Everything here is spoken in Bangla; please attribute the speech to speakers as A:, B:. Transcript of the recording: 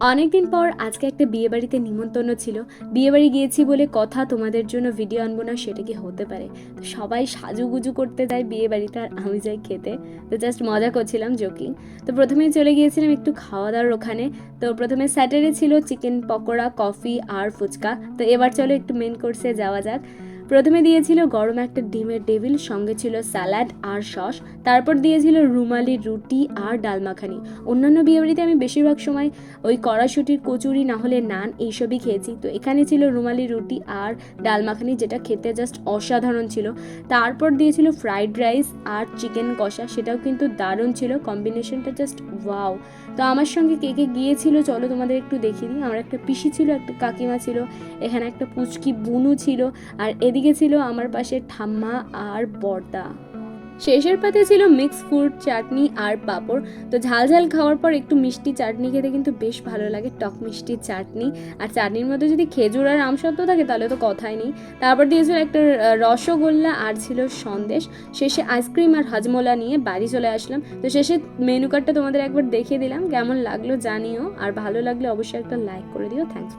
A: অনেকদিন পর আজকে একটা বিয়ে বাড়িতে নিমন্ত্রণ ছিল। বিয়ে বাড়ি গিয়েছি বলে কথা তোমাদের জন্য ভিডিও আনব না, সেটা কি হতে পারে? তো সবাই সাজুগুজু করতে যায় বিয়ে বাড়িতে আর আমি যাই খেতে। তো জাস্ট মজা করছিলাম জোকিং তো প্রথমেই চলে গিয়েছিলাম একটু খাওয়া দাওয়ার ওখানে। তো প্রথমে স্যাটারডে ছিল চিকেন পকোড়া কফি আর ফুচকা। তো এবার চলো একটু মেন কোর্সে যাওয়া যাক। প্রথমে দিয়েছিল গরম একটা ডিমের টেবিল, সঙ্গে ছিল স্যালাড আর সস, তারপর দিয়েছিল রুমালি রুটি আর ডাল মাখানি। অন্যান্য বিয়েবাড়িতে আমি বেশিরভাগ সময় ওই কড়াশুটির কচুরি না হলে নান এইসবই খেয়েছি। তো এখানে ছিল রুমালি রুটি আর ডালমাখানি যেটা খেতে জাস্ট অসাধারণ ছিল। তারপর দিয়েছিল ফ্রাইড রাইস আর চিকেন কষা, সেটাও কিন্তু দারুণ ছিল। কম্বিনেশনটা জাস্ট ওয়াও তো আমার সঙ্গে কে কে গিয়েছিল, চলো তোমাদের একটু দিই। আমার একটা পিসি ছিল, একটা কাকিমা ছিল, এখানে একটা পুচকি বুনু ছিল, আর এদিকে ছিল আমার পাশে ঠাম্মা আর বর্দা। শেষের পাতে ছিল মিক্স ফ্রুট চাটনি আর পাঁপড়। তো ঝাল ঝাল খাওয়ার পর একটু মিষ্টি চাটনি খেতে কিন্তু বেশ ভালো লাগে, টক মিষ্টি চাটনি। আর চাটনির মধ্যে যদি খেজুর আর আমসত্ব থাকে তাহলে তো কথাই নেই। তারপর দিয়েছিল একটা রসগোল্লা আর ছিল সন্দেশ। শেষে আইসক্রিম আর হাজমোলা নিয়ে বাড়ি চলে আসলাম। তো শেষে মেনু কার্ডটা তোমাদের একবার দেখিয়ে দিলাম। কেমন লাগল জানিও। আর ভালো লাগলে অবশ্যই একটা লাইক করে দিও। থ্যাংকস